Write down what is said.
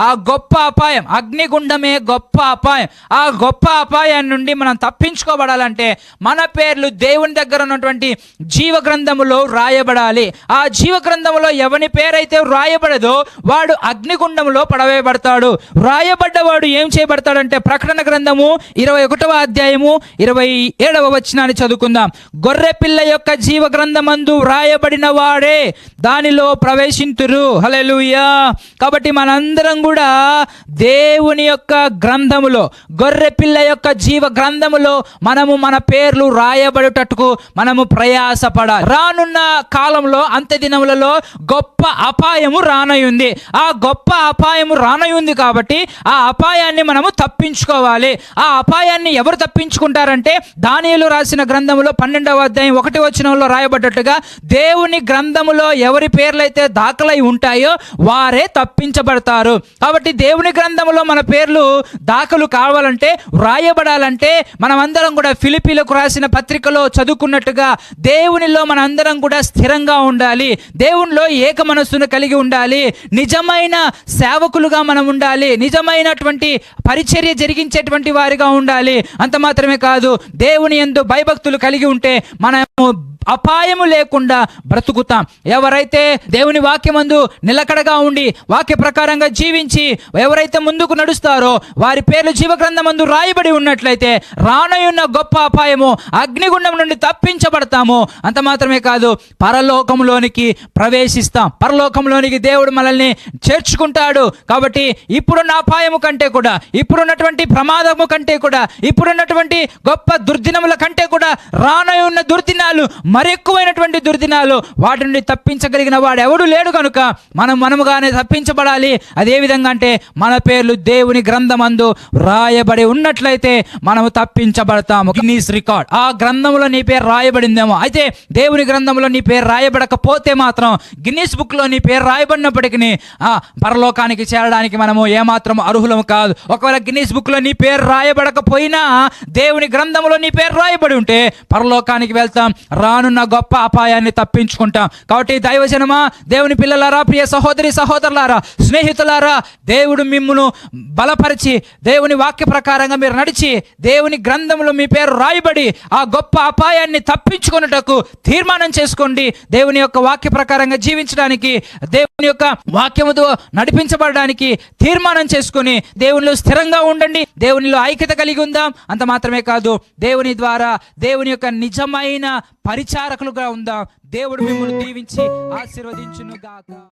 ఆ గొప్ప అపాయం అగ్నిగుండమే గొప్ప అపాయం. ఆ గొప్ప అపాయం నుండి మనం తప్పించుకోబడాలంటే మన పేర్లు దేవుని దగ్గర ఉన్నటువంటి జీవ గ్రంథములో రాయబడాలి. ఆ జీవ గ్రంథములో ఎవని పేరైతే రాయబడదో వాడు అగ్నిగుండములో పడవేయబడతాడు. రాయబడ్డవాడు ఏం చేయబడతాడంటే ప్రకటన గ్రంథము ఇరవై ఒకటవ అధ్యాయము ఇరవై ఏడవ వచనాన్ని చదువుకుందాం. గొర్రె పిల్ల యొక్క జీవ గ్రంథమందు వ్రాయబడిన వాడే దానిలో ప్రవేశింతురు. హల్లెలూయా. కాబట్టి మనమందరం కూడా దేవుని యొక్క గ్రంథములో గొర్రె పిల్ల యొక్క జీవ గ్రంథములో మనము మన పేర్లు రాయబడేటట్టుకు మనము ప్రయాసపడాలి. రానున్న కాలంలో అంత్య దినములలో గొప్ప అపాయము రానయుంది. ఆ గొప్ప అపాయము రానయుంది కాబట్టి ఆ అపాయాన్ని మనము తప్పించుకోవాలి. ఆ అపాయాన్ని ఎవరు తప్పించుకుంటారంటే దానియలు రాసిన గ్రంథములో పన్నెండవ అధ్యాయం ఒకటి వచనంలో రాయబడ్డట్టుగా దేవుని గ్రంథములో ఎవరి పేర్లైతే దాఖలై ఉంటాయో వారే తప్పించబడతారు. కాబట్టి దేవుని గ్రంథంలో మన పేర్లు దాఖలు కావాలంటే వ్రాయబడాలంటే మనమందరం కూడా ఫిలిపీలకు రాసిన పత్రికలో చదువుకున్నట్టుగా దేవునిలో మనందరం కూడా స్థిరంగా ఉండాలి. దేవునిలో ఏక మనస్సును కలిగి ఉండాలి. నిజమైన సేవకులుగా మనం ఉండాలి. నిజమైనటువంటి పరిచర్య జరిగించేటువంటి వారిగా ఉండాలి. అంత మాత్రమే కాదు దేవుని ఎందు భయభక్తులు కలిగి ఉంటే మన అపాయము లేకుండా బ్రతుకుతాం. ఎవరైతే దేవుని వాక్యమందు నిలకడగా ఉండి వాక్య ప్రకారంగా జీవించి ఎవరైతే ముందుకు నడుస్తారో వారి పేర్లు జీవగ్రంథమందు రాయబడి ఉన్నట్లయితే రానయున్న గొప్ప అపాయము అగ్నిగుండం నుండి తప్పించబడతాము. అంత మాత్రమే కాదు పరలోకంలోనికి ప్రవేశిస్తాం. పరలోకంలోనికి దేవుడు మనల్ని చేర్చుకుంటాడు. కాబట్టి ఇప్పుడున్న అపాయము కంటే కూడా ఇప్పుడున్నటువంటి ప్రమాదము కంటే కూడా ఇప్పుడున్నటువంటి గొప్ప దుర్దినముల కంటే కూడా రానయున్న దుర్దినాలు మరెక్కువైనటువంటి దుర్దినాలు వాటి నుండి తప్పించగలిగిన వాడు ఎవడు లేడు కనుక మనం మనముగానే తప్పించబడాలి. అదేవిధంగా అంటే మన పేర్లు దేవుని గ్రంథమందు రాయబడి ఉన్నట్లయితే మనము తప్పించబడతాము. Guinness record. ఆ గ్రంథంలో నీ పేరు రాయబడిందేమో. అయితే దేవుని గ్రంథంలో నీ పేరు రాయబడకపోతే మాత్రం గిన్నీస్ బుక్లో నీ పేరు రాయబడినప్పటికీ ఆ పరలోకానికి చేరడానికి మనము ఏమాత్రం అర్హులం కాదు. ఒకవేళ గిన్నీస్ బుక్లో నీ పేరు రాయబడకపోయినా దేవుని గ్రంథంలో నీ పేరు రాయబడి ఉంటే పరలోకానికి వెళ్తాం. రానున్న గొప్ప అపాయాన్ని తప్పించుకుంటాం. కాబట్టి దైవజనమా దేవుని పిల్లలారా ప్రియ సహోదరి సహోదరులారా స్నేహితులారా దేవుడు మిమ్మును బలపరిచి దేవుని వాక్య ప్రకారంగా మీరు నడిచి దేవుని గ్రంథంలో మీ పేరు రాయబడి ఆ గొప్ప అపాయాన్ని తప్పించుకున్నటకు తీర్మానం చేసుకోండి. దేవుని యొక్క వాక్య ప్రకారంగా జీవించడానికి దేవు దేవుని యొక్క వాక్యముతో నడిపించబడడానికి తీర్మానం చేసుకుని దేవునిలో స్థిరంగా ఉండండి. దేవునిలో ఐక్యత కలిగి ఉందాం. అంత మాత్రమే కాదు దేవుని ద్వారా దేవుని యొక్క నిజమైన పరిచారకులుగా ఉందాం. దేవుడు మిమ్మల్ని దీవించి ఆశీర్వదించును గాక